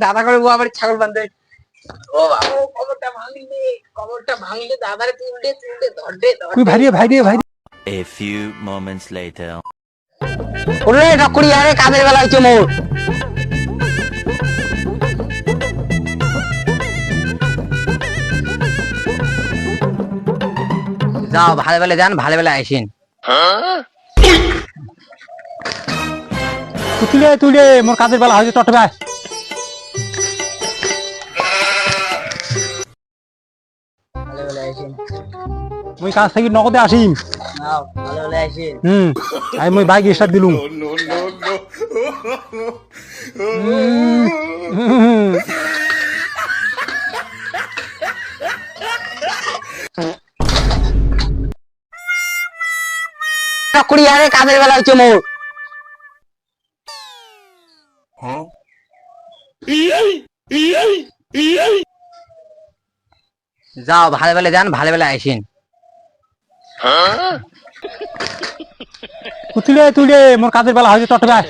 দাদা করে আবার ছাগল বান্ধে ও বাবা কবরটা ভাঙলে কবরটা ভাঙলে দাদারে তুললে তুললে ধরলে তুই ভাই ভাই ওরে ঠাকুরি আরে কাদের বেলা হচ্ছে মোর? যাও ভালো বেলা যান ভালো বেলা আইসেন তুই তুলে তুলে মোর কাজের বেলা হয়েছে টটবে মুই কাজ থেকে নগদে আসিম। হুম আমি মুই বাইক স্টার্ট দিলুম। ঠাকুরি আরে কাদের বেলা হচ্ছে মোর। যাও ভালো বেলা যান ভালো বেলা আইসেন তুই তুলে তুলে মোর কাজের বেলা হয়েছে আয়।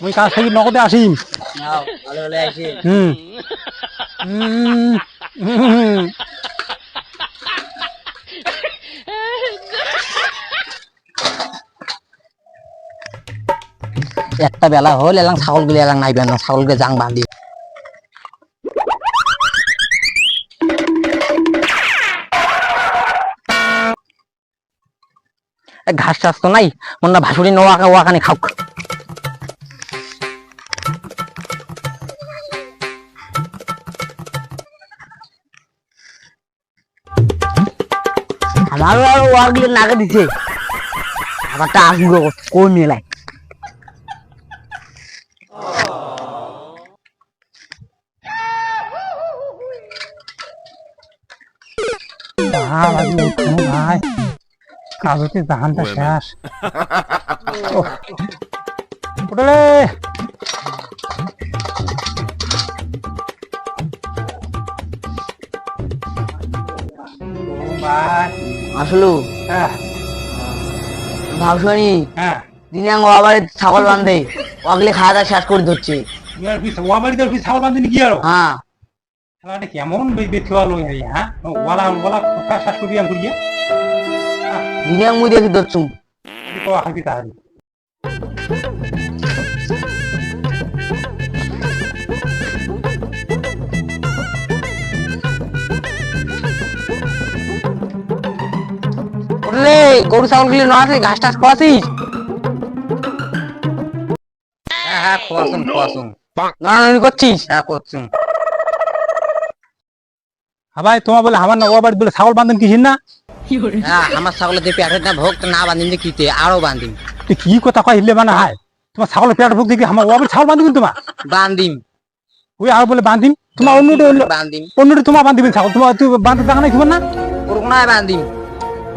মুই কাজ থেকে নগদে আসিম বেলা হুম হুম, হুম। একটা বেলা হল এলাং ছাগল গুলি এলাং নাইবেন না ছাগলকে জাং বান্ধি ঘাস টাস তো নাই হয় ভাসুরি নোয়াকা ওয়াকানি খাওক আমারও আর ওয়াগুলো নাকে দিছে। আমারটা আসব, কোন মেলায়? ভাই আজ উঠুন ভাই কাজ হচ্ছে ধানটা শেষ আসলু। হ্যাঁ। ভাবসানি? হ্যাঁ। দিনাঙ্গ আবার ছাগল বান্ধে ওগুলি খাওয়া দাওয়া শেষ করে ধরছে। বাড়িতে ছাগল বাঁধিনি কি আরও? হ্যাঁ। খেলাটা কেমন বেথি হ্যাঁ? ওয়ালা ওয়ালা কথা শ্বাস করি আমি দিনাঙ্গ মুই দেখি ধরছুম তো ওরে, গরু ছাগল গুলি না ঘাস টাস খাওয়াছিস হ্যাঁ হ্যাঁ নাড়ানাড়ি করছিস? করছুন হ্যাঁ ভাই তোমার বলে আমার না বলে ছাগল বাঁধেন কিসিন না? আমার ছাগলের যে পেটের না ভোগ না বান্ধিম যে কিতে আরও বান্ধিম। তুই কি কথা কয় হিলে মানে হায়? তোমার ছাগলের পেট ভোগ দেখি আমার ওয়া বাড়ি ছাগল বাঁধিবেন তোমার? বান্ধিম। ওই আর বলে বাঁধিম তোমার অন্যটা বান্ধিম অন্যটা তোমার বাঁধিবেন ছাগল তোমার তুই বাঁধতে নাই তোমার না? পুরোনায় বান্ধিম।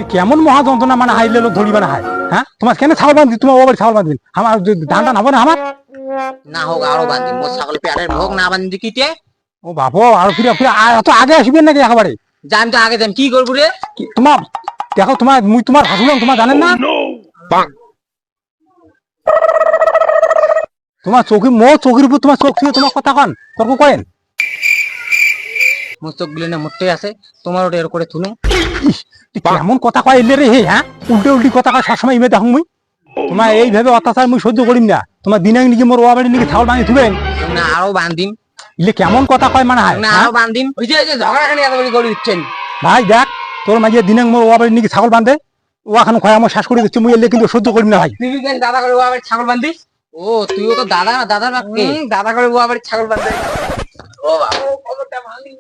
কেমন মহা যন্ত্রণা মানে হাইলে লোক ধরিবে না হায় হ্যাঁ? তোমার কেন ছাগল বাঁধি তোমার ওয়া বাড়ি ছাগল বাঁধবেন আমার ধান টান হবে না আমার? না হোক আরও বান্ধিম। মোর ছাগলের পেটের ভোগ না যে কিতে। ও বাবু আর ফিরে ফিরে আর আগে আসবেন নাকি একেবারে? তো আগে যাম কি করব রে? তোমার দেখো তোমার মুই তোমার হাসুলাম তোমার জানেন না? তোমার চোখে মো চোখের উপর তোমার চোখ থেকে তোমার কথা কন তর্ক করেন মোর চোখগুলো না মোটে আছে তোমার ওটা এর করে তুলুম কেমন কথা কয় এলে রে হে হ্যাঁ? উল্টে উল্টি কথা কয় সবসময় ইমে দেখুন মুই। তোমার এইভাবে অত্যাচার মুই সহ্য করিম না। তোমার দিনাং নাকি মোর ওয়াবাড়ি নাকি ছাগল বাঁধি তুলেন না আরও বান্ধিম। ইলে কেমন কথা কয় মানে না হ্যাঁ? বান্ধিম ওই যে ওই যে এত বড়ি করে দিচ্ছেন। ভাই দেখ তোর মাঝে দিনাং মোর ওয়াবাড়ি নাকি ছাগল বাঁধে। ওখানে খয় আমার শ্বাস করে দিচ্ছে মুই এলে কিন্তু সহ্য করিম না ভাই। তুই কেন দাদা করে আবার ছাগল বান্ধিস ও তুইও তো দাদা না দাদার বাপকে। দাদা করে আবার ছাগল বান্ধে ও বাবা কবরটা ভাঙলে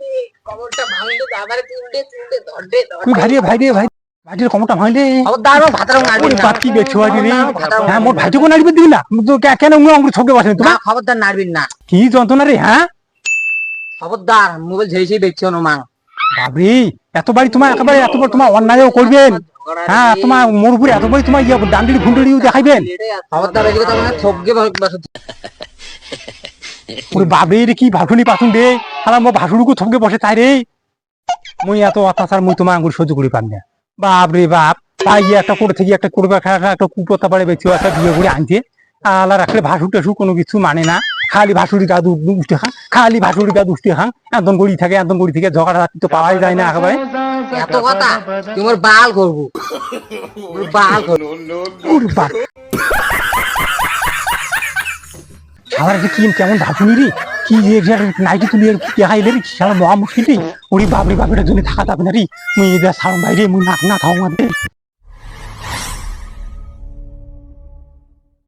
কবরটা ভাঙলে দাদারে তুললে তুললে ধরলে তুই ভাই রে ভাই রে ভাই ভাইটির কমটা আবার দাঁড়ো ভাতার নাড়বি না। বাতি বেছে বাড়ি রে হ্যাঁ মোর ভাইটিকে নাড়িবে দিবি না? কেন উঙ্গা উঙ্গি ঠকে বসে না খবরদার নাড়বি না। কি যন্ত্রণা রে হ্যাঁ? খবরদার মোবাইল ঝেড়ে ঝেড়ে দেখছি অনুমান। বাবরি এত বাড়ি তোমার একেবারে এত বড় তোমার অন্যায়ও করবেন। হ্যাঁ তোমার মোর উপরে এত বড় তোমার ইয়ে ডান্ডির ফুন্ডুরিও দেখাইবেন। খবরদার এদিকে তো মানে থপকে বসে ওরে বাবরি রে কি ভাসুনি পাসুন রে? আমার মোর ভাসুরুকু থমকে বসে তাই রে। মুই এত অত্যাচার মুই তোমার আঙ্গুর সহ্য করি পান না। বাপ রে বাপ তাই একটা করে থেকে একটা করবে একটা একটা কুপতা পাড়ে বেঁচে একটা বিয়ে করে আনছে। আলা রাখলে ভাসু টাসু কোনো কিছু মানে না। খালি ভাসুরি গা দু- দু- উঠতে খান খালি ভাসুরি গা দুষ্টি খান একদম গড়ি থাকে একদম গড়ি থেকে ঝগড়া রাত্রি তো পাওয়াই যায় না একেবারে এত কথা তোমার বাল করব। বাল করব। যে কি কেমন ভাসুনি রে? কি যে যে নাইটি তুলি আর কি দেখাইলে রে শালা মহা মুশকিল রে? ওরে বাপরে বাপের জন্য থাকা যাবে না রে। মুই এদের সারম বাইরে মুই না না খাও আমাদের